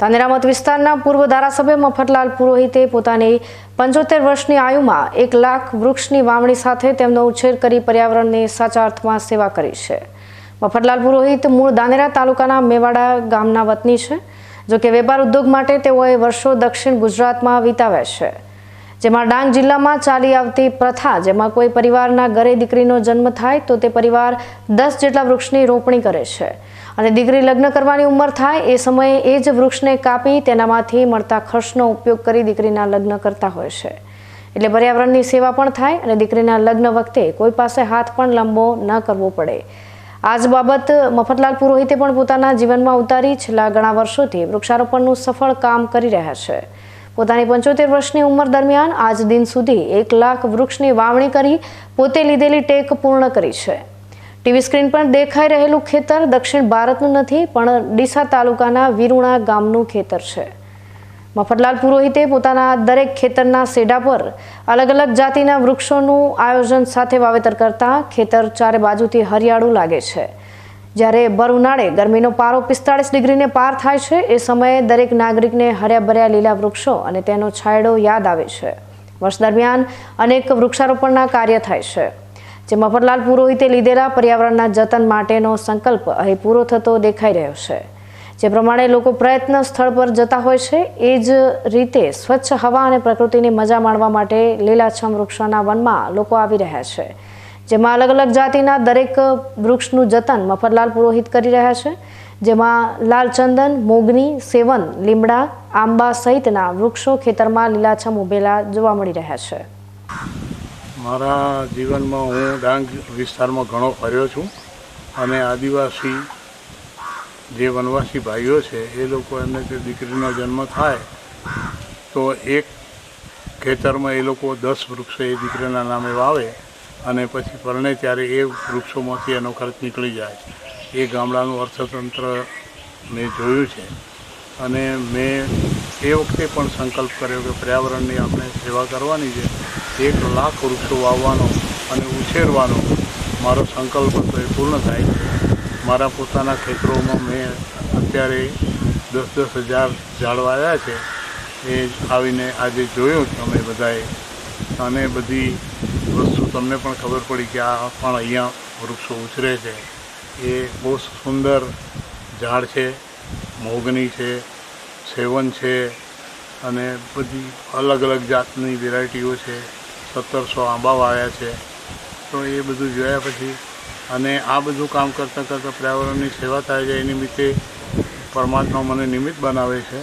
ધાનેરા વિસ્તારના પૂર્વ ધારાસભ્ય મફતલાલ પુરોહિતે પોતાની પંચોતેર વર્ષની આયુમાં એક લાખ વૃક્ષની વાવણી સાથે તેમનો ઉછેર કરી પર્યાવરણની સાચા અર્થમાં સેવા કરી છે. મફતલાલ પુરોહિત મૂળ દાનેરા તાલુકાના મેવાડા ગામના વતની છે, જોકે વેપાર ઉદ્યોગ માટે તેઓએ વર્ષો દક્ષિણ ગુજરાતમાં વિતાવ્યા છે. જેમાં ડાંગ જિલ્લામાં ચાલી આવતી પ્રથા, જેમાં કોઈ પરિવારના ઘરે દીકરીનો જન્મ થાય તો તે પરિવાર દસ જેટલા વૃક્ષની રોપણી કરે છે. અને દીકરી લગ્ન કરવાની ઉંમર થાય એ સમયે એ જ વૃક્ષને કાપી તેનામાંથી મળતા ખર્ચનો ઉપયોગ કરી દીકરીના લગ્ન કરતા હોય છે. એટલે પર્યાવરણની સેવા પણ થાય અને દીકરીના લગ્ન વખતે કોઈ પાસે હાથ પણ લાંબો ન કરવો પડે. આ જ બાબત મફતલાલ પુરોહિતે પણ પોતાના જીવનમાં ઉતારી છેલ્લા ઘણા વર્ષોથી વૃક્ષારોપણનું સફળ કામ કરી રહ્યા છે. પોતાની પંચોતેર વર્ષની ઉંમર દરમિયાન આજ દિન સુધી એક લાખ વૃક્ષની વાવણી કરી પોતે લીધેલી ટેક પૂર્ણ કરી છે. ટીવી સ્ક્રીન પર દેખાઈ રહેલું ખેતર દક્ષિણ ભારતનું નથી, પણ ડીસા તાલુકાના વિરુણા ગામનું ખેતર છે. મફતલાલ પુરોહિતે પોતાના દરેક ખેતરના સેડા પર અલગ અલગ જાતિના વૃક્ષોનું આયોજન સાથે વાવેતર કરતા ખેતર ચારે બાજુથી હરિયાળું લાગે છે. જ્યારે ભર ઉનાળે ગરમીનો પારો પિસ્તાળીસ ડિગ્રીને પાર થાય છે, એ સમયે દરેક નાગરિકને હર્યા ભર્યા લીલા વૃક્ષો અને તેનો છાંયડો યાદ આવે છે. વર્ષ દરમિયાન અનેક વૃક્ષારોપણના કાર્ય થાય છે. જે મફતલાલ પુરોહિતે લીધેલા પર્યાવરણના જતન માટેનો સંકલ્પ અહીં પૂરો થતો દેખાઈ રહ્યો છે. જે પ્રમાણે લોકો પ્રયત્ન સ્થળ પર જતા હોય છે, એ જ રીતે સ્વચ્છ હવા અને પ્રકૃતિની મજા માણવા માટે લીલાછમ વૃક્ષોના વનમાં લોકો આવી રહ્યા છે. જેમાં અલગ અલગ જાતિના દરેક વૃક્ષનું જતન મફતલાલ પુરોહિત કરી રહ્યા છે. જેમાં લાલચંદન મોગની, સેવન, લીમડા, આંબા સહિતના વૃક્ષો ખેતરમાં લીલાછમ ઉભેલા જોવા મળી રહ્યા છે. મારા જીવનમાં હું ડાંગ વિસ્તારમાં ઘણો ફર્યો છું અને આદિવાસી જે વનવાસી ભાઈઓ છે, એ લોકો એમને જે દીકરીનો જન્મ થાય, તો એક ખેતરમાં એ લોકો દસ વૃક્ષો એ દીકરીના નામે વાવે. અને પછી પરણે ત્યારે એ વૃક્ષોમાંથી એનો ખર્ચ નીકળી જાય. એ ગામડાનું અર્થતંત્ર મેં જોયું છે. અને મેં એ વખતે પણ સંકલ્પ કર્યો કે પર્યાવરણની આપણે સેવા કરવાની છે. એક લાખ વૃક્ષો વાવવાનો અને ઉછેરવાનો મારો સંકલ્પ હતો એ પૂર્ણ થાય. છે મારા પોતાના ખેતરોમાં મેં અત્યારે દસ દસ હજાર ઝાડ વાવ્યા છે. એ આવીને આજે જોયું તમે બધાએ અને બધી વસ્તુ તમને પણ ખબર પડી કે આ પણ અહીંયા વૃક્ષો ઉછરે છે. એ બહુ સુંદર ઝાડ છે, મોગની છે, સેવન છે અને બધી અલગ અલગ જાતની વેરાયટીઓ છે. સત્તરસો આંબા વાવ્યા છે. તો એ બધું જોયા પછી અને આ બધું કામ કરતાં કરતાં પર્યાવરણની સેવા થાય છે એ નિમિત્તે પરમાત્મા મને નિમિત્ત બનાવે છે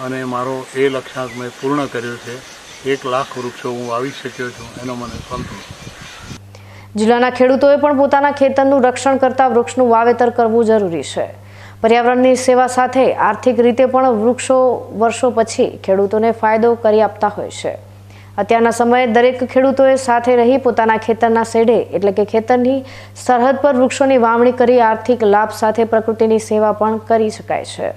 અને મારો એ લક્ષ્યાંક મેં પૂર્ણ કર્યો છે. એક લાખ વૃક્ષો હું વાવી શક્યો છું, એનો મને સંતોષ. જિલ્લાના ખેડૂતોએ પણ પોતાના ખેતરનું રક્ષણ કરતા વૃક્ષનું વાવેતર કરવું જરૂરી છે. પર્યાવરણની સેવા સાથે આર્થિક રીતે પણ વૃક્ષો વર્ષો પછી ખેડૂતોને ફાયદો કરી આપતા હોય છે. અત્યારના સમયે દરેક ખેડૂતોએ સાથે રહી પોતાના ખેતરના શેડે એટલે કે ખેતરની સરહદ પર વૃક્ષોની વાવણી કરી આર્થિક લાભ સાથે પ્રકૃતિની સેવા પણ કરી શકાય છે.